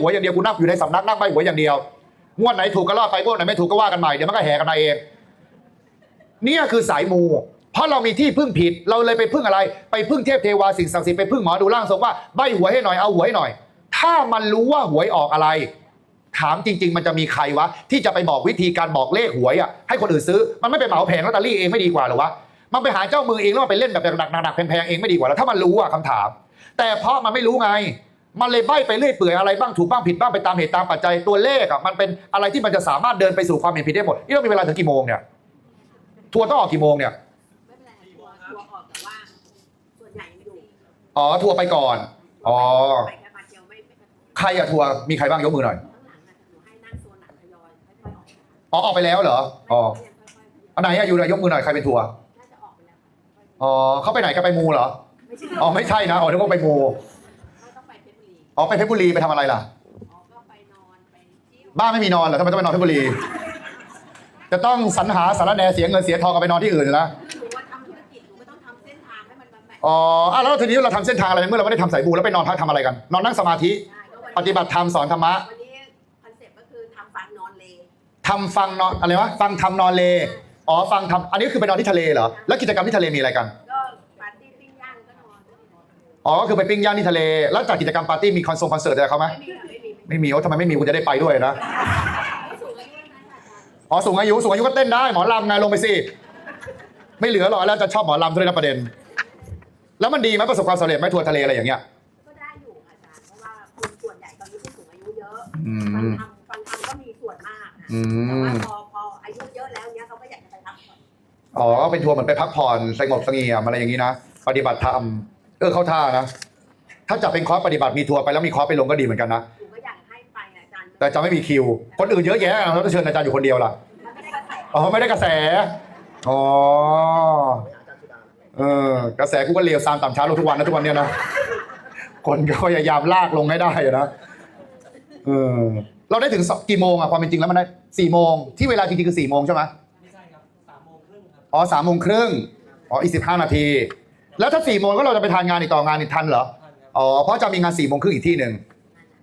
หัวอย่างเดียวกูนั่งอยู่ในสำนักนั่งใบหัวอย่างเดียวงวดไหนถูกก็รอดไปงวดไหนไม่ถูกก็ว่ากันใหม่เดี๋ยวมันก็แห่กันมาเองเนี่ยคือสายมู เพราะเรามีที่พึ่งผิด เราเลยไปพึ่งอะไร ไปพึ่งเทพเทวาสิ่งศักดิ์สิทธิ์ไปพึ่งหมอดูร่างทรงว่าใบหวยให้หน่อยเอาหวยให้หน่อย ถ้ามันรู้ว่าหวยออกอะไร ถามจริง ๆ มันจะมีใครวะ ที่จะไปบอกวิธีการบอกเลขหวยอะให้คนอื่นซื้อมันไม่ไปเหมาแผงลอตเตอรี่เองไม่ดีกว่าหรอวะมันไปหาเจ้ามือเองแล้วมันไปเล่นแบบหนักๆแพงๆเองไม่ดีกว่าหรอถ้ามันรู้อะคำถาม แต่เพราะมันไม่รู้ไง มันเลยใบ้ไปเรื่อยเปื่อยอะไรบ้างถูกบ้างผิดบ้างไปตามเหตุตามปัจจัยตัวเลขอะมันเป็นอะไรที่มันจะสามารถเดินไปสู่ความเห็นผิดได้หมดนี่เรามีเวลาถึงกี่โมงเนี่ยทัวร์ต้องออกกี่โมงเนี่ยไม่เป็นไรทัวร์ทัวร์ออกแต่ว่าส่วนใหญ่ไม่ดูอ๋อทัวร์ไปก่อนอ๋อไปแค่มาเดียวไม่ไม่กระทบใครอะทัวร์มีใครบ้างยกมือหน่อยข้างหลังนะหนูให้นั่งโซนหลังทยอยค่อยๆออกอ๋อออกไปแล้วเหรออ๋อไม่ยังค่อยๆอันไหนอะอยู่ไหนยกมือหน่อยใครเป็นทัวร์น่าจะออกไปแล้วค่ะอ๋อเขาไปไหนกันไปมูเหรอไม่ใช่อ๋อไม่ใช่นะอ๋อนึกว่าไปมู อ๋อไปเพชรบุรีไปทำอะไรล่ะ อ๋อก็ไปนอนไปเที่ยวบ้านไม่มีนอนเหรอทำไมต้องไปนอนเพชรบุรี จะต้องสรรหาสารแหนเสียเงินเสียทองกันไปนอนที่อื่นนะหนูว่าทำธุรกิจหนูก็ต้องทำเส้นทางให้มันแบบแบบอ๋ออะแล้วทีนี้เราทำเส้นทางอะไรเมื่อเราไม่ได้ทำสายมูแล้วไปนอนพักทำอะไรกัน นอนนั่งสมาธิ ได้ก็วันปฏิบัติธรรมสอนธรรมะวันนี้คอนเซ็ปต์ก็คือทำฟังนอนเลทำฟังนอนอะไรวะฟังทำนอนเลอ๋อฟังทำอันนี้คือไปนอนที่ทะเลเหรอแล้วกิจกรรมที่ทะเลมีอะไรกัน ก็ปาร์ตี้ปิ้งย่างก็นอน อ๋อก็คือไปปิ้งย่างที่ทะเล แล้วจากกิจกรรมปาร์ตี้มีคอนเสิร์ตคอนเสิร์ตอะไรเขาไหมไม่มีค่ะไม่มีไม่มีว่าทำไมไม่มีกูจะได้ไปด้วยนะไม่สูงอายุนะอาจารย์อ๋อสูงอายุสูงอายุก็เต้นได้หมอลำไงลงไปสิไม่เหลือหรอกแล้วจะชอบหมอลำด้วยนะประเด็น แล้วมันดีไหมประสบความสำเร็จไหมทัวร์ทะเลอะไรอย่างเงี้ยก็ได้อยู่ค่ะอาจารย์เพราะว่าคนส่วนใหญ่ตอนนี้ผู้สูงอายุเยอะอืฟังมทำฟังทำก็มีส่วนมากนะอืแต่มว่าพอพออายุเยอะแล้วเนี้ยเขาก็อยากจะไปพักผ่อนอ๋อก็เป็นทัวร์เหมือนไปพักผ่อนสงบเสงี่ยมอะไรอย่างนี้นะปฏิบัติธรรม เออเข้าท่านะ ถ้าจะเป็นคอร์สปฏิบัติมีทัวร์ไปแล้วมีคอร์สไปลงก็ดีเหมือนกันนะ หนูก็อยากให้ไปนะอาจารย์แต่จะไม่มีคิว คนอื่นเยอะแยะเราต้องเชิญอาจารย์อยู่คนเดียวล่ะ มันไม่ได้กระแสอ๋อ ไม่ได้กระแส อ๋อ เออ กระแสกูก็เลวซามต่ำช้าลงทุกวันนะทุกวันเนี้ยนะ คนก็พยายามลากลงให้ได้อะนะ เออ เราได้ถึงสกี่โมงอะความเป็นจริงแล้วมันได้สี่โมงที่เวลาจริงๆคือสี่โมงใช่ไหมไม่ใช่ครับสามโมงครึ่งครับ อ๋อสามโมงครึ่งอ๋ออีกสิบห้านาที แล้วถ้าสี่โมงก็เราจะไปทานงานอีกต่องานอีกทันเหรอท่านครับอ๋อเพราะจะมีงานสี่โมงครึ่งอีกที่หนึ่ง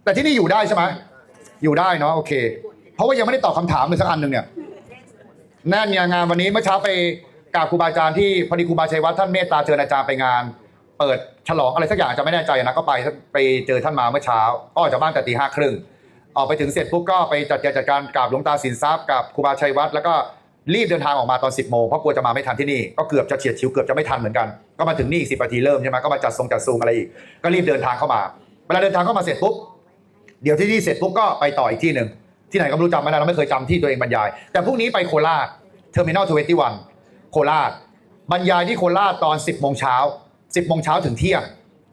แต่ที่นี่อยู่ได้ใช่ไหมอยู่ได้เนาะโอเค เพราะว่ายังไม่ได้ตอบคำถามเลยสักอันหนึ่งเนี่ยแน่นเนี่ยงานวันนี้เมื่อเช้าไปกราบครูบาอาจารย์ที่พอดีครูบาชัยวัฒน์ท่านเมตตาเชิญอาจารย์ไปงาน เปิดฉลองอะไรสักอย่างจะไม่แน่ใจนะก็ไปไปเจอท่านมาเมื่อเช้าก็ออกจากบ้านแต่ตีห้าครึ่งออกไปถึงเสร็จปุ๊บก็ไปจัดการจัดการกราบหลวงตาสินทรัพย์กับครูบาชัยวัฒน์แล้วก็รีบเดินทางออกมาตอน 10บโมงเพราะกลัวจะมาไม่ทันที่นี่ก็เกือบจะเฉียดชิวเกือบจะไม่ทันเหมือนกัน ก็มาถึงนี่อีกสิบนาทีเริ่มใช่ไหมก็มาจัดทรงจัดซูมอะไรอีก ก็รีบเดินทางเข้ามาเวลาเดินทางเข้ามาเสร็จปุ๊บเดี๋ยวที่นี่เสร็จปุ๊บก็ไปต่ออีกที่หนึ่งที่ไหนก็ไม่รู้จำไม่ได้เราไม่เคยจำที่ตัวเองบรรยาย แต่พรุ่งนี้ไปโคราชเทอร์มินอลทเวนตี้วันโคราชบรรยายที่โคราชตอน 10โมงเช้า10โมงเช้าถึงเที่ยง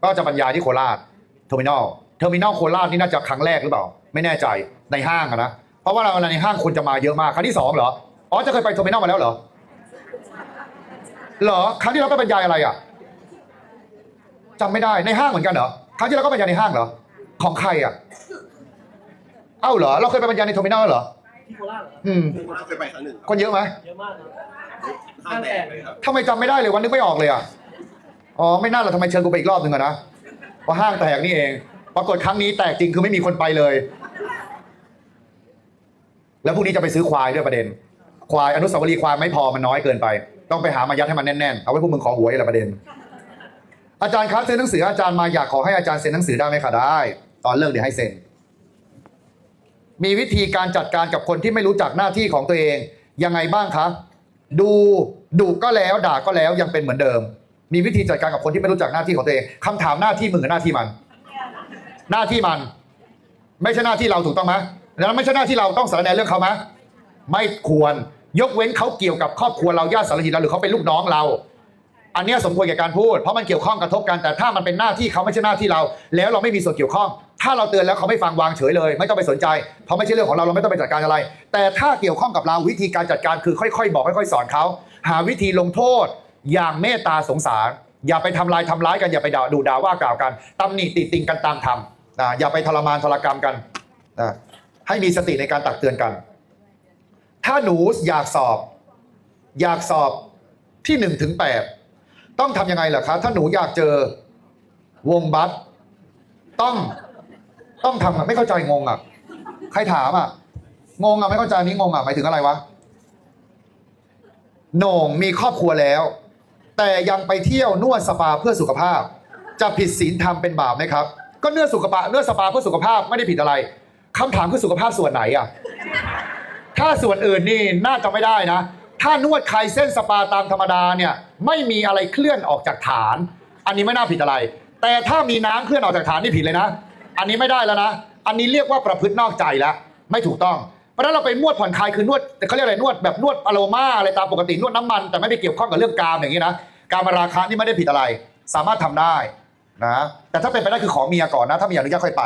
ก็จะบรรยายที่โคราชเทอร์มินอลเทอร์มินอลโคราชนี่น่าจะครั้งแรกหรือเปล่า ไม่แน่ใจในห้างนะเพราะว่าเราในห้างคนจะมาเยอะมากครั้งที่สองเหรออ๋อจะเคยไปเทอร์มินอลมาแล้วเหรอ เหรอครั้งที่เราไปบรรยายอะไรอะจำไม่ได้ในห้างเหมือนกันเหรอครั้งที่เราก็บรรยายในห้างเหรอของใครอะเอ้าเหรอเราเคยไปบรรยายในเทอร์มินอลเหรอที่โคราชเหรอครับอืมเคยไปครั้งหนึ่งคนเยอะไหมเยอะมากครับห้างแตกเลยครับทำไมจำไม่ได้เลยวันนึกไม่ออกเลยอะอ๋อไม่น่าเราทำไมเชิญกูไปอีกรอบหนึ่งอะนะเพราะห้างแตกนี่เอง ปรากฏครั้งนี้แตกจริงคือไม่มีคนไปเลย แล้วพรุ่งนี้จะไปซื้อควายด้วยประเด็น ควายอนุสาวรีย์ควายไม่พอมันน้อยเกินไป ต้องไปหามายัดให้มันแน่นๆ เอาไว้พวกมึงขอหวยแหละประเด็น อาจารย์ครับเซ็นหนังสืออาจารย์มาอยากขอให้อาจารย์เซ็นหนังสือได้ไหมคะได้ ตอนเลิกเดี๋ยวให้เซ็น มีวิธีการจัดการกับคนที่ไม่รู้จักหน้าที่ของตัวเอง ยังไงบ้างคะ ดูดุก็แล้วด่าก็แล้วยังเป็นเหมือนเดิม มีวิธีจัดการกับคนที่ไม่รู้จักหน้าที่ของตัวเองคำถามหน้าที่มึงกับหน้าที่มัน หน้าที่มัน ไม่ใช่หน้าที่เราถูกต้องไหมแล้วไม่ใช่หน้าที่เราต้องสารแนเรื่องเขาไหมไม่ควร ยกเว้นเขาเกี่ยวกับครอบครัวเราญาติสารหิตเราหรือเขาเป็นลูกน้องเรา อันเนี้ยสมควรแก่การพูดเพราะมันเกี่ยวข้องกระทบกันแต่ถ้ามันเป็นหน้าที่เขาไม่ใช่หน้าที่เรา แล้วเราไม่มีส่วนเกี่ยวข้อง ถ้าเราเตือนแล้วเขาไม่ฟังวางเฉยเลย ไม่ต้องไปสนใจ เพราะไม่ใช่เรื่องของเราเราไม่ต้องไปจัดการอะไร แต่ถ้าเกี่ยวข้องกับเราวิธีการจัดการคือค่อย ๆ บอกค่อย ๆ สอนเขาหาวิธีลงโทษ อย่างเมตตาสงสาร อย่าไปทำลายทำร้ายกันอย่าไปด่าดูด่าว่ากล่าวกันตำหนิติติงกันตามธรรมนะอย่าไปทรมานทรกรรมกันนะให้มีสติในการตักเตือนกัน ถ้าหนูอยากสอบ อยากสอบที่หนึ่งถึงแปดต้องทำยังไงล่ะคะถ้าหนูอยากเจอวงบัสต้องต้องทำอะไม่เข้าใจงงอะ ใครถามอะ งงอะไม่เข้าใจนี่งงอะหมายถึงอะไรวะโหน่งมีครอบครัวแล้ว แต่ยังไปเที่ยวนวดสปาเพื่อสุขภาพ จะผิดศีลธรรมเป็นบาปไหมครับ ก็เนื้อสุขภาพเนื้อสปาเพื่อสุขภาพไม่ได้ผิดอะไรคำถามคือสุขภาพส่วนไหนอะ ถ้าส่วนอื่นนี่น่าจะไม่ได้นะ ถ้านวดคลายเส้นสปาตามธรรมดาเนี่ยไม่มีอะไรเคลื่อนออกจากฐาน อันนี้ไม่น่าผิดอะไร แต่ถ้ามีน้ำเคลื่อนออกจากฐานนี่ผิดเลยนะ อันนี้ไม่ได้แล้วนะ อันนี้เรียกว่าประพฤตินอกใจแล้วไม่ถูกต้องเพราะนั้นเราไปนวดผ่อนคลายคือนวดเขาเรียกอะไรนวดแบบนวดอโรมาอะไรตามปกตินวดน้ำมัน แต่ไม่ไปเกี่ยวข้องกับเรื่องกามอย่างนี้นะการมาราคะนี่ไม่ได้ผิดอะไร สามารถทำได้นะแต่ถ้าเป็นไปได้คือขอเมียก่อนนะ ถ้ามีอนุญาตค่อยไป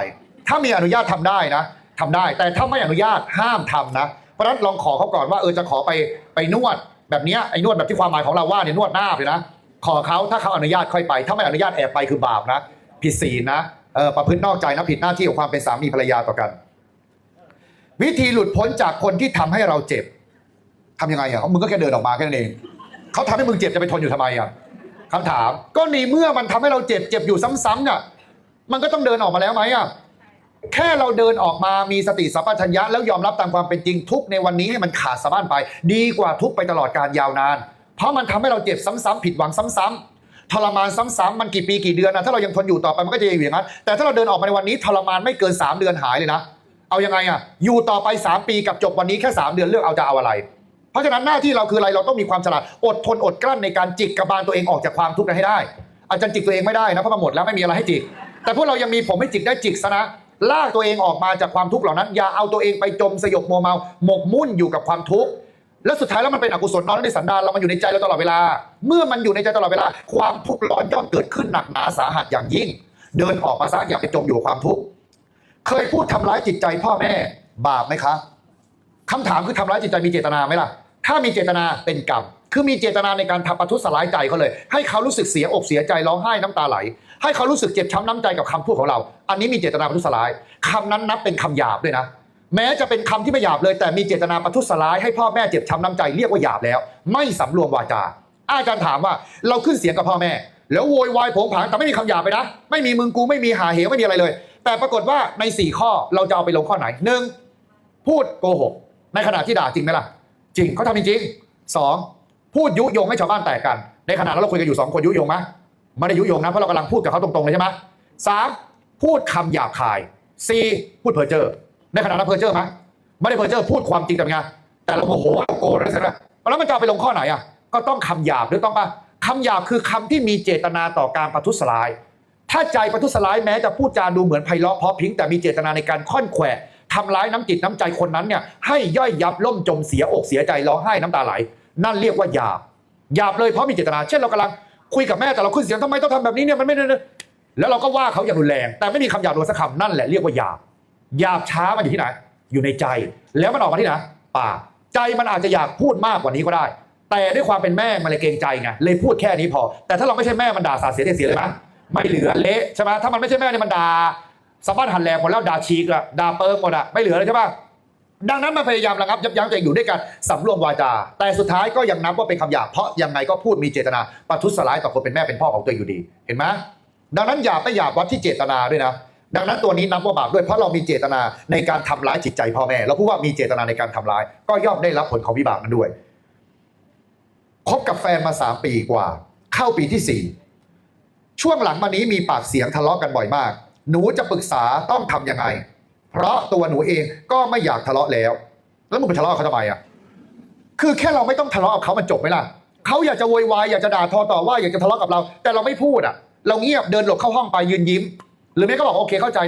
ถ้ามีอนุญาตทำได้นะทำได้ แต่ถ้าไม่อนุญาตห้ามทำนะ เพราะฉะนั้นลองขอเขาก่อนว่าเออจะขอไปไปนวดแบบเนี้ยไอ้นวดแบบที่ความหมายของเราว่าเนี่ยนวดหน้าเลยนะขอเขาถ้าเขาอนุญาตค่อยไป ถ้าไม่อนุญาตแอบไปคือบาปนะ ผิดศีลนะเออประพฤตินอกใจนะผิดหน้าที่ของความเป็นสามีภรรยาต่อกัน วิธีหลุดพ้นจากคนที่ทำให้เราเจ็บทำยังไงอะมึงก็แค่เดินออกมาแค่นั้นเองเขาทำให้มึงเจ็บจะไปทนอยู่ทำไมอะคำถามก็ในเมื่อมันทำให้เราเจ็บเจ็บอยู่ซ้ำๆเนี่ยมันก็ต้องเดินออกมาแล้วไหมอะ แค่เราเดินออกมามีสติสัมปชัญญะแล้วยอมรับตามความเป็นจริงทุกในวันนี้ให้มันขาดสะบั้นไป ดีกว่าทุกไปตลอดการยาวนาน เพราะมันทำให้เราเจ็บซ้ำๆผิดหวังซ้ำๆทรมานซ้ำๆมันกี่ปีกี่เดือนนะถ้าเรายังทนอยู่ต่อไปมันก็จะยังอยู่อย่างนั้นแต่ถ้าเราเดินออกมาในวันนี้ทรมานไม่เกิน 3 เดือนหายเลยนะ เอายังไงอะอยู่ต่อไป 3 ปีกับจบวันนี้แค่ 3 เดือนเลือกเอาจะเอาอะไร เพราะฉะนั้นหน้าที่เราคืออะไรเราต้องมีความฉลาดอดทนอดกลั้นในการจิกกระบาลตัวเองออกจากความทุกข์นั้นให้ได้ อาจารย์จิกตัวเองไม่ได้นะเพราะมันหมดแล้วไม่มีอะไรให้จิก แต่พวกเรายังมีผมให้จิกได้จิกซะนะ ลากตัวเองออกมาจากความทุกข์เหล่านั้น อย่าเอาตัวเองไปจมสยบมัวเมา หมกมุ่นอยู่กับความทุกข์แล้วสุดท้ายแล้วมันเป็นอกุศลนอนในสันดานเรามันอยู่ในใจเราตลอดเวลา เมื่อมันอยู่ในใจตลอดเวลา ความทุกข์ร้อนย่อมเกิดขึ้นหนักหนาสาหัสอย่างยิ่ง เดินออกมาซะอย่าไปจมอยู่ความทุกข์เคยพูดทำร้ายจิตใจพ่อแม่บาปไหมคะคำถามคือทำร้ายจิตใจมีเจตนาไหมล่ะ ถ้ามีเจตนาเป็นกรรม คือมีเจตนาในการทำประทุษร้ายใจเขาเลย ให้เขารู้สึกเสียอกเสียใจร้องไห้น้ำตาไหล ให้เขารู้สึกเจ็บช้ำน้ำใจกับคำพูดของเรา อันนี้มีเจตนาประทุษร้ายคำนั้นนับเป็นคำหยาบด้วยนะ แม้จะเป็นคำที่ไม่หยาบเลย แต่มีเจตนาประทุษร้ายให้พ่อแม่เจ็บช้ำน้ำใจเรียกว่าหยาบแล้ว ไม่สำรวมวาจา อาจารย์ถามว่าเราขึ้นเสียงกับพ่อแม่ แล้วโวยวายผงผางแต่ไม่มีคำหยาบไปนะ ไม่มีมึงกูไม่มีหาเหวไม่มีอะไรเลย แต่ปรากฏว่าในสี่ข้อเราจะเอาไปลงข้อไหนหนึ่งพูดโกหกในขณะที่ด่าจริงไหมล่ะ จริงเขาทำจริงสอง พูดยุยงให้ชาวบ้านแตกกัน ในขณะนั้นเราคุยกันอยู่สองคนยุยงไหมไม่ได้ยุยงนะเพราะเรากำลังพูดกับเขาตรงๆเลยใช่ไหมสามพูดคำหยาบคายสี่พูดเพ้อเจ้อในขณะนั้นเพ้อเจ้อไหมไม่ได้เพ้อเจ้อพูดความจริงแต่เป็นไงแต่เราโมโหเราโกรธอะไรสักอย่างแล้วมันจะไปลงข้อไหนอะก็ต้องคำหยาบหรือต้องปะคำหยาบคือคำที่มีเจตนาต่อการประทุษร้าย ถ้าใจประทุษร้ายแม้จะพูดจาดูเหมือนไพเราะเพราะพิ้งแต่มีเจตนาในการค่อนแขวะทำร้ายน้ำจิตน้ำใจคนนั้นเนี่ยให้ย่อยยับล่มจมเสียอกเสียใจร้องไห้น้ำตาไหล นั่นเรียกว่าหยาบหยาบเลยเพราะมีเจตนา เช่นเรากำลังคุยกับแม่แต่เราขึ้นเสียงทำไมต้องทำแบบนี้เนี่ยมันไม่ได้แล้วเราก็ว่าเขาอย่างรุนแรง แต่ไม่มีคำหยาบเลยสักคำนั่นแหละเรียกว่าหยาบหยาบช้ามันอยู่ที่ไหน อยู่ในใจ แล้วมันออกมาที่ไหนปากใจมันอาจจะอยากพูดมากกว่านี้ก็ได้ แต่ด้วยความเป็นแม่มันเลยเกรงใจไงเลยพูดแค่นี้พอ แต่ถ้าเราไม่ใช่แม่มันด่าสาเสียเสียเลยไหมไม่เหลือเละใช่ไหมถ้ามันไม่ใช่แม่เนี่ยมันด่าสะบั้นหันแหลกหมดแล้วด่าชีกอะด่าเปิงหมดอะไม่เหลือเลยใช่ปะ ดังนั้นมันพยายามระงับยับยั้งตัวเองอยู่ด้วยกันสำรวมวาจา แต่สุดท้ายก็ยังนับว่าเป็นคำหยาบเพราะยังไงก็พูดมีเจตนาประทุษร้ายต่อคนเป็นแม่เป็นพ่อของตัวอยู่ดี เห็นไหมดังนั้นหยาบไม่หยาบวัดที่เจตนาด้วยนะดังนั้นตัวนี้นับว่าบาปด้วยเพราะเรามีเจตนาในการทำร้ายจิตใจพ่อแม่เราพูดว่ามีเจตนาในการทำร้าย ก็ย่อมได้รับผลของวิบากนั้นด้วยคบกับแฟนมาสามปีกว่า เข้าปีที่สี่ช่วงหลังมานี้มีปากเสียงทะเลาะกันบ่อยมาก หนูจะปรึกษาต้องทำยังไง เพราะตัวหนูเองก็ไม่อยากทะเลาะแล้ว แล้วมึงไปทะเลาะเขาทำไมอะคือแค่เราไม่ต้องทะเลาะกับเขามันจบไหมล่ะเขาอยากจะโวยวายอยากจะด่าทอต่อว่าอยากจะทะเลาะกับเรา แต่เราไม่พูดอะ เราเงียบเดินหลบเข้าห้องไปยืนยิ้ม หรือไม่ก็บอกโอเคเข้าใจ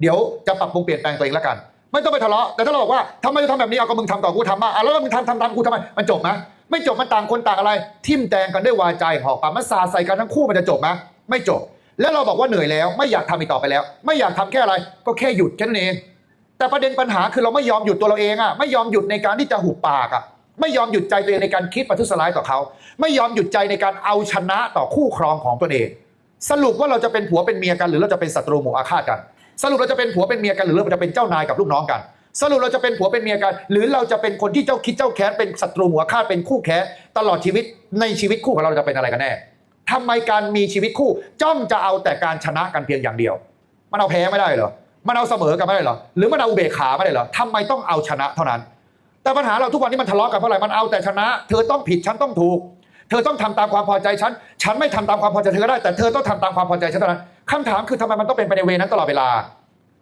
เดี๋ยวจะปรับปรุงเปลี่ยนแปลงตัวเองแล้วกัน ไม่ต้องไปทะเลาะแต่ถ้าเราบอกว่าทำไมจะทำแบบนี้เอาก็มึงทำต่อกูทำมาอะแล้วมึงทำทำทำกูทำไมมันจบไหมไม่จบมันต่างคนต่างอะไร ทิ่มแตงกันด้วยวาจาหอกปากมันสาใส่กันทั้งคู่มันจะจบไหมไม่จบ แล้วเราบอกว่าเหนื่อยแล้ว ไม่อยากทำอีกต่อไปแล้ว ไม่อยากทำแค่อะไร ก็แค่หยุดแค่นั้นเอง แต่ประเด็นปัญหาคือเราไม่ยอมหยุดตัวเราเองอะไม่ยอมหยุดในการที่จะหุบปากอะไม่ยอมหยุดใจตัวเองในการคิดประทุษร้ายต่อเขา ไม่ยอมหยุดใจในการเอาชนะต่อคู่ครองของตนเอง สรุปว่าเราจะเป็นผัวเป็นเมียกันหรือเราจะเป็นศัตรูหมู่อาฆาตกัน สรุปเราจะเป็นผัวเป็นเมียกันหรือเราจะเป็นเจ้านายกับลูกน้องกัน สรุปเราจะเป็นผัวเป็นเมียกัน หรือเราจะเป็นคนที่เจ้าคิดเจ้าแค้นเป็นศัตรูหมู่อาฆาตเป็นคู่แค้นตลอดชีวิตในชีวิตคู่ของเราจะเป็นอะไรกันแน่ ทำไมการมีชีวิตคู่ จ้องจะเอาแต่การชนะกันเพียงอย่างเดียว มันเอาแพ้ไม่ได้เหรอมันเอาเสมอกันไม่ได้เหรอหรือมันเอาอุเบกขาไม่ได้เหรอทำไมต้องเอาชนะเท่านั้น แต่ปัญหาเราทุกวันนี้มันทะเลาะกันเพราะอะไรมันเอาแต่ชนะ เธอต้องผิดฉันต้องถูก เธอต้องทำตามความพอใจฉัน ฉันไม่ทำตามความพอใจเธอก็ได้แต่เธอต้องทำตามความพอใจฉันเท่านั้นคำถามคือทำไมมันต้องเป็นไปในเวนั้นตลอดเวลา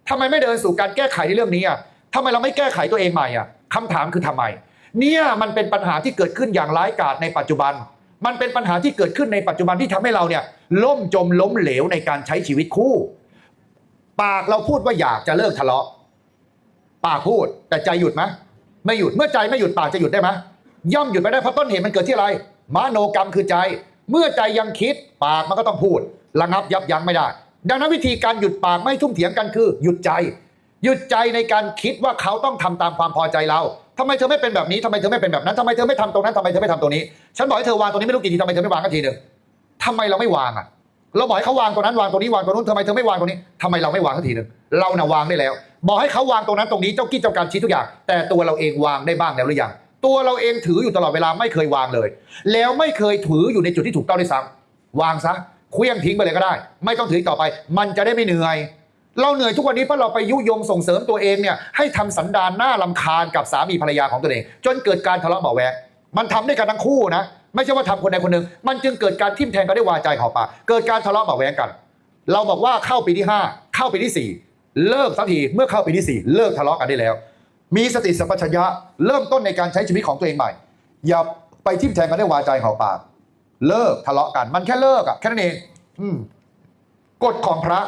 ทำไมไม่เดินสู่การแก้ไขในเรื่องนี้อะทำไมเราไม่แก้ไขตัวเองใหม่อะคำถามคือทำไม เนี่ยมันเป็นปัญหาที่เกิดขึ้นอย่างร้ายกาจในปัจจุบัน มันเป็นปัญหาที่เกิดขึ้นในปัจจุบันที่ทำให้เราเนี่ยล่มจมล้มเหลวในการใช้ชีวิตคู่ ปากเราพูดว่าอยากจะเลิกทะเลาะ ปากพูดแต่ใจหยุดไหมไม่หยุดเมื่อใจไม่หยุดปากจะหยุดได้ไหมย่อมหยุดไม่ได้เพราะต้นเหตุมันเกิดที่อะไรมโนกรรมคือใจ เมื่อใจยังคิดปากมันก็ต้องพูด ระงับยับยั้งไม่ได้ ดังนั้นวิธีการหยุดปากไม่ทุ่มเถียงกันคือ หยุดใจ หยุดใจในการคิดว่าเขาต้องทำตามความพอใจเรา ทำไมเธอไม่เป็นแบบนี้ทำไมเธอไม่เป็นแบบนั้นทำไมเธอไม่ทำตรงนั้นทำไมเธอไม่ทำตรงนี้ ฉันบอกให้เธอวางตรงนี้ไม่รู้กี่ทีทำไมเธอไม่วางกันทีหนึ่งทำไมเราไม่วางอะ เราบอกให้เขาวางตรงนั้นวางตรงนี้วางตรงนู้นทำไมเธอไม่วางตรงนี้ทำไมเราไม่วางสักทีหนึ่งเราน่ะวางได้แล้ว บอกให้เขาวางตรงนั้นตรงนี้เจ้ากี้เจ้าการชี้ทุกอย่าง แต่ตัวเราเองวางได้บ้างแล้วหรือยัง ตัวเราเองถืออยู่ตลอดเวลาไม่เคยวางเลย แล้วไม่เคยถืออยู่ในจุดที่ถูกต้องด้วยซ้ำวางซะเคลี้ยงทิ้งไปเลยก็ได้ ไม่ต้องถือต่อไป มันจะได้ไม่เหนื่อย เราเหนื่อยทุกวันนี้เพราะเราไปยุยงส่งเสริมตัวเองเนี่ยให้ทำสันดานหน้าลำคาญกับสามีภรรยาของตัวเอง จนเกิดการทะเลาะเบาะแวงมันทำด้วยกันทั้งคู่นะ ไม่ใช่ว่าทำคนใดคนหนึ่ง มันจึงเกิดการทิ่มแทงกันด้วยวาจาของปากเกิดการทะเลาะเบาะแวงกัน เราบอกว่าเข้าปีที่ 5 เข้าปีที่ 4 เลิกสักทีเมื่อเข้าปีที่ 4 เลิกทะเลาะกันได้แล้ว มีสติสัมปชัญญะเริ่มต้นในการใช้ชีวิตของตัวเองใหม่ อย่าไปทิ่มแทงกันด้วยวาจาของปาก เลิกทะเลาะกัน มันแค่เลิกอะแค่นั้นเองอกฎของพระ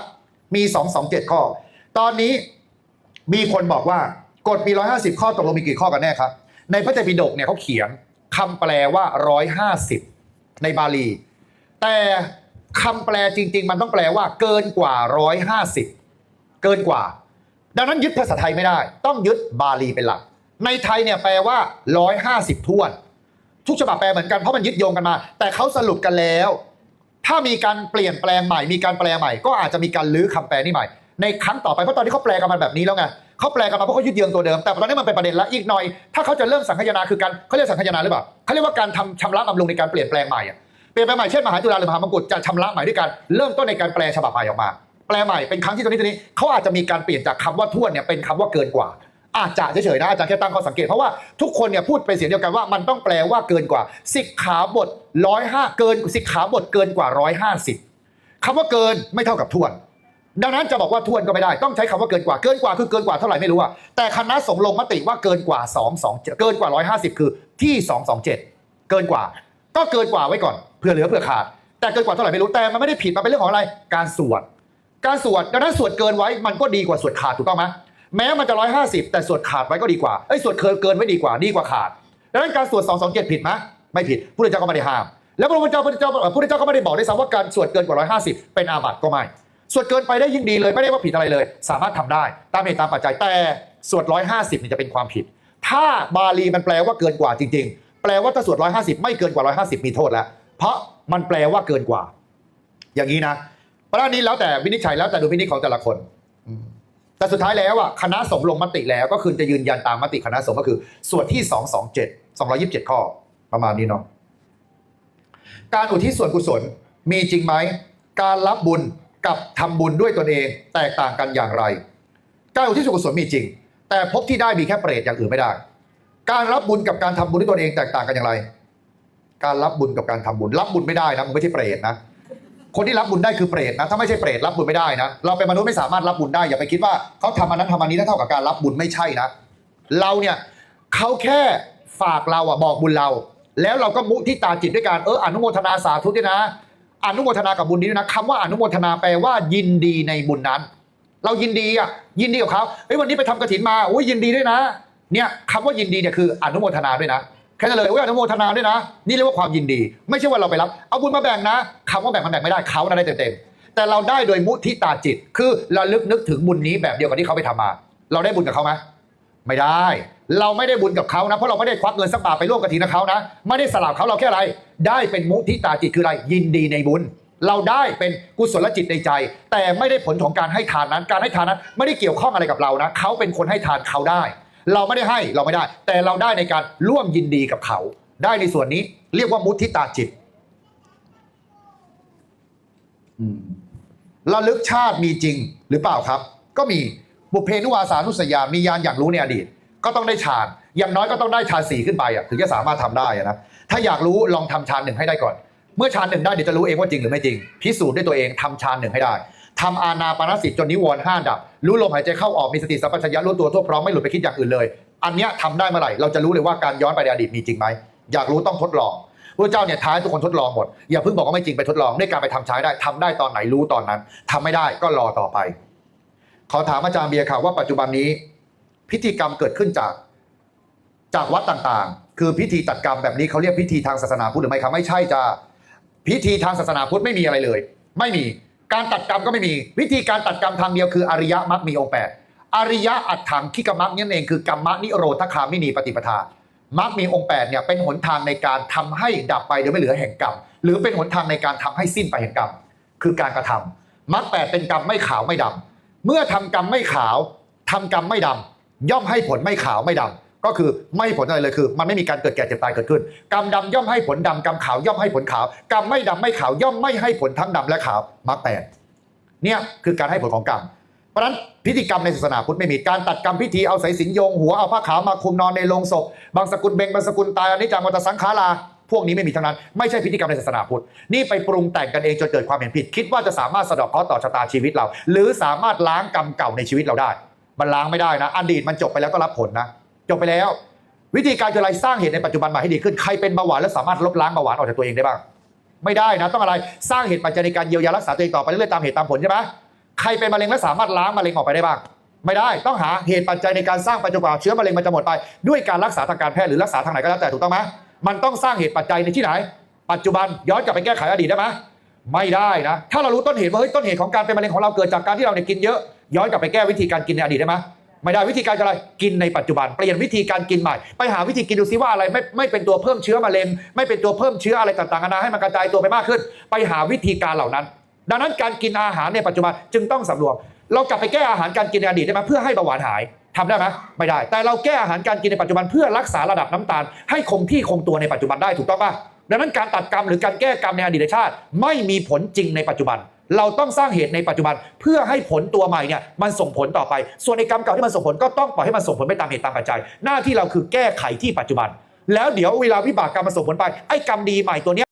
มีสองสองเจ็ดข้อ ตอนนี้มีคนบอกว่ากฎมีร้อยห้าสิบข้อตกลงมีกี่ข้อกันแน่ครับ ในพระไตรปิฎกเนี่ยเขาเขียนคำแปลว่าร้อยห้าสิบในบาลี แต่คำแปลจริง ๆ มันต้องแปลว่าเกินกว่าร้อยห้าสิบเกินกว่า ดังนั้นยึดภาษาไทยไม่ได้ ต้องยึดบาลีเป็นหลัก ในไทยเนี่ยแปลว่าร้อยห้าสิบท้วน ทุกฉบับแปลเหมือนกันเพราะมันยึดโยงกันมา แต่เขาสรุปกันแล้ว ถ้ามีการเปลี่ยนแปลงใหม่ มีการแปลใหม่ ก็อาจจะมีการลื้อคำแปลนี้ใหม่ ในครั้งต่อไป เพราะตอนนี้เขาแปลกันมาแบบนี้แล้วไงเขาแปลกันมาเพราะเขายึดโยงตัวเดิม แต่ตอนนี้มันเป็นประเด็นละอีกหน่อย ถ้าเขาจะเริ่มสังคายนาคือการเขาเรียกสังคายนาหรือเปล่าเขาเรียกว่าการทำชำระบำรุงในการเปลี่ยนแปลงใหม่อะเปลี่ยนแปลงใหม่เช่นมหาจุฬาหรือมหามงกุฎจะชำระใหม่ด้วยการเริ่มต้นในการแปลฉบับใหม่ออกมา แปลใหม่เป็นครั้งที่ตัวนี้ตัวนี้เขาอาจจะมีการเปลี่ยนจากคำว่าทวนเนี่ยเป็นคำว่าเกินกว่า อาจจะเฉยๆนะอาจารย์แค่ตั้งข้อสังเกตเพราะว่าทุกคนเนี่ยพูดเป็นเสียงเดียวกันว่ามันต้องแปลว่าเกินกว่าสิกขาบทร้อยห้าเกินสิกขาบทเกินกว่าร้อยห้าสิบคำว่าเกินไม่เท่ากับทวน ดังนั้นจะบอกว่าทวนก็ไม่ได้ต้องใช้คำว่าเกินกว่าเกินกว่าคือเกินกว่าเท่าไหร่ไม่รู้อะแต่คณะสงฆ์ลงมติว่าเกินกว่า2 2เกินกว่า 150 คือที่ 227 เกินกว่า ก็เกินกว่าไว้ก่อนเพื่อเหลือเพื่อขาด แต่เกินกว่าเท่าไหร่ไม่รู้แต่มันไม่ได้ผิดมันเป็นเรื่องของอะไร การสวดการสวดดังนั้นสวดเกินไว้มันก็ดีกว่าสวดขาดถูกต้องไหม แม้มันจะ150แต่สวดขาดไว้ก็ดีกว่าเอ้ยสวดเกินเกินไว้ดีกว่าดีกว่าขาดดังนั้นการสวด227ผิดไหมไม่ผิดพุทธเจ้าก็ไม่ได้ห้าม แล้วพระพุทธเจ้าพระพุทธเจ้าพระพุทธเจ้าก็ไม่ได้บอกด้วยซ้ำว่าการสวดเกินกว่า150เป็นอาบัติก็ไม่สวดเกินไปได้ยิ่งดีเลยไม่ได้ว่าผิดอะไรเลย สามารถทำได้ตามเหตุตามปัจจัยแต่สวด150เนี่จะเป็นความผิด ถ้าบาลีมันแปลว่าเกินกว่าจริง ๆ แปลว่าถ้าสวด150ไม่เกินกว่า150มีโทษแล้วเพราะมันแปลว่าเกินกว่า อย่างนี้นะประเด็นนี้แล้วแต่วินิจฉัยแล้วแต่ดุลพินิจของแต่ละคน แต่สุดท้ายแล้วอะคณะสงฆ์ลงมติแล้วก็คือจะยืนยันตามมติคณะสงฆ์ก็คือ ส่วนที่ 227 227 ข้อ ประมาณนี้เนาะการอุทิศส่วนกุศลมีจริงไหม การรับบุญกับทำบุญด้วยตนเองแตกต่างกันอย่างไร การอุทิศส่วนกุศลมีจริง แต่พบที่ได้มีแค่เปรตอย่างอื่นไม่ได้ การรับบุญกับการทำบุญด้วยตนเองแตกต่างกันอย่างไร การรับบุญกับการทำบุญ รับบุญไม่ได้นะมึงไม่ใช่เปรตนะ คนที่รับบุญได้คือเปรตนะถ้าไม่ใช่เปรตรับบุญไม่ได้นะเราเป็นมนุษย์ไม่สามารถรับบุญได้อย่าไปคิดว่าเขาทำอันนั้นทำอันนี้เท่ากับการรับบุญไม่ใช่นะเราเนี่ยเขาแค่ฝากเราอะบอกบุญเรา แล้วเราก็มุทิตาจิตด้วยการเอออนุโมทนาสาธุด้วยนะอนุโมทนากับบุญนี้ด้วยนะคำว่าอนุโมทนาแปลว่ายินดีในบุญนั้น เรายินดีอะยินดีกับเขาเฮ้ยวันนี้ไปทำกระถินมาโอ้ยยินดีด้วยนะ เนี่ยคำว่ายินดีเนี่ยคืออนุโมทนาด้วยนะ แค่นั้นเลยโอ้ยอนุโมทนาด้วยนะ นี่เรียกว่าความยินดี ไม่ใช่ว่าเราไปรับเอาบุญมาแบ่งนะคำว่าแบ่งมันแบ่งไม่ได้เขานะได้เต็มๆแต่เราได้โดยมุทิตาจิต คือเราลึกนึกถึงบุญนี้แบบเดียวกับที่เขาไปทำมา เราได้บุญกับเขาไหมไม่ได้ เราไม่ได้บุญกับเขานะเพราะเราไม่ได้ควักเงินสักบาทไปร่วมกฐินกับเขานะไม่ได้สลับเขาเราแค่อะไร ได้เป็นมุทิตาจิตคืออะไรยินดีในบุญเราได้เป็นกุศลจิตในใจ แต่ไม่ได้ผลของการให้ทานนั้น การให้ทานนั้นไม่ได้เกี่ยวข้องอะไรกับเรานะเขาเป็นคนให้ทานเขาได้ เราไม่ได้ให้เราไม่ได้ แต่เราได้ในการร่วมยินดีกับเขา ได้ในส่วนนี้ เรียกว่ามุทิตาจิตระลึกชาติมีจริงหรือเปล่าครับ ก็มีบุเพนุวาสานุสยามียานอย่างรู้ในอดีต ก็ต้องได้ฌานอย่างน้อยก็ต้องได้ฌานสี่ขึ้นไปอะถึงจะสามารถทำได้นะถ้าอยากรู้ลองทำฌานหนึ่งให้ได้ก่อน เมื่อฌานหนึ่งได้เดี๋ยวจะรู้เองว่าจริงหรือไม่จริง พิสูจน์ด้วยตัวเองทำฌานหนึ่งให้ได้ ทำอานาปานสติจนนิวรณ์ห้าดับ รู้ลมหายใจเข้าออกมีสติสัมปชัญญะรู้ตัวทั่วพร้อมไม่หลุดไปคิดอย่างอื่นเลย อันเนี้ยทำได้เมื่อไหร่เราจะรู้เลยว่าการย้อนไปในอดีตมีจริงไหมอยากรู้ต้องทดลองพระเจ้าเนี่ยท้ายทุกคนทดลองหมดอย่าเพิ่งบอกว่าไม่จริงไปทดลองด้วยการไปทำใช้ได้ทำได้ตอนไหนรู้ตอนนั้นทำไม่ได้ก็รอต่อไป ขอถามอาจารย์เบียร์ค่ะว่าปัจจุบันนี้ พิธีกรรมเกิดขึ้นจาก จากวัดต่างๆ คือพิธีตัดกรรมแบบนี้เขาเรียกพิธีทางศาสนาพุทธหรือไม่ครับไม่ใช่จ้าพิธีทางศาสนาพุทธไม่มีอะไรเลย ไม่มี การตัดกรรมก็ไม่มี วิธีการตัดกรรมทางเดียวคืออริยมรรคมีองค์แปดอริยอัตถังคิกมรรคนั่เองคือกรรมนิโรธคามินีปฏิปทามรรคมีองค์แปดเนี่ยเป็นหนทางในการทำให้ดับไปโดยไม่เหลือแห่งกรรม หรือเป็นหนทางในการทำให้สิ้นไปแห่งกรรม คือการกระทำมรรคแปดเป็นกรรมไม่ขาวไม่ดำเมื่อทำกรรมไม่ขาวทำกรรมไม่ดำย่อมให้ผลไม่ขาวไม่ดำ ก็คือไม่ผลอะไรเลยคือ มันไม่มีการเกิดแก่เจ็บตายเกิดขึ้นกรรมดำย่อมให้ผลดำกรรมขาวย่อมให้ผลขาวกรรมไม่ดำไม่ขาวย่อมไม่ให้ผลทั้งดำและขาวมรรคแปดเนี่ยคือการให้ผลของกรรมเพราะนั้นพิธีกรรมในศาสนาพุทธไม่มีการตัดกรรมพิธีเอาสายสิญโยงหัวเอาผ้าขาวมาคุมนอนในโลงศพบางสกุลเบงบางสกุลตายอันนี้จังวัตสังขาราพวกนี้ไม่มีทั้งนั้นไม่ใช่พิธีกรรมในศาสนาพุทธนี่ไปปรุงแต่งกันเองจนเกิดความเห็นผิด คิดว่าจะสามารถสะดอกเคราะห์ต่อชะตาชีวิตเรา หรือสามารถล้างกรรมเก่าในชีวิตเราได้ มันล้างไม่ได้นะ อดีตมันจบไปแล้วก็รับผลนะ จบไปแล้ว วิธีการคืออะไรสร้างเหตุในปัจจุบันมาให้ดีขึ้นใครเป็นเบาหวานแล้วสามารถลบล้างเบาหวานออกจากตัวเองได้บ้าง ไม่ได้นะต้องอะไรสร้างเหตุปัจจัยในการเยียวยารักษาตัวเองต่อไปเรื่อยๆตามเหตุตามผลใช่ไหมใครเป็นมะเร็งแล้วสามารถล้างมะเร็งออกไปได้บ้าง ไม่ได้ต้องหาเหตุปัจจัยในการสร้างปัจจุบันเชื้อมะเร็งมันจะหมดไป ด้วยการรักษาทางการแพทย์หรือรักษาทางไหนก็แล้วแต่ถูกต้องไหมมันต้องสร้างเหตุปัจจัยในที่ไหน ปัจจุบันย้อนกลับไปแก้ไขอดีตได้ไหมไม่ได้นะ ถ้าเรารู้ต้นเหตุว่าเฮ้ยต้นเหตุของการเป็นมะเร็งของเราเกิดจากการที่เราเนี่ยกินเยอะ ย้อนกลับไปแก้วิธีการกินในอดีตได้ไหม ไม่ได้วิธีการจะอะไรกินในปัจจุบันเปลี่ยนวิธีการกินใหม่ ไปหาวิธีกินดูซิว่าอะไรไม่ไม่เป็นตัวเพิ่มเชื้อมะเร็งไม่เป็นตัวเพิ่มเชื้ออะไรต่างๆนานาให้มันกระจายตัวไปมากขึ้น ไปหาวิธีการเหล่านั้น ดังนั้นการกินอาหารในปัจจุบันจึงต้องสำรวม เรากลับไปแก้อาหารการกินในอดีตได้ไหมเพื่อให้เบาหวานหายทำได้ไหมไม่ได้ แต่เราแก้อาหารการกินในปัจจุบันเพื่อรักษาระดับน้ำตาล ให้คงที่คงตัวในปัจจุบันได้ถูกต้องป่ะดังนั้นการตัดกรรมหรือการแก้กรรมในอดีตชาติ ไม่มีผลจริงในปัจจุบัน เราต้องสร้างเหตุในปัจจุบันเพื่อให้ผลตัวใหม่เนี่ยมันส่งผลต่อไป ส่วนในกรรมเก่าที่มันส่งผลก็ต้องปล่อยให้มันส่งผลไปตามเหตุตามปัจจัย หน้าที่เราคือแก้ไขที่ปัจจุบัน แล้วเดี๋ยวเวลาวิบากกรรมมันส่งผลไปไอ้กรรมดีใหม่ตัวเนี้ย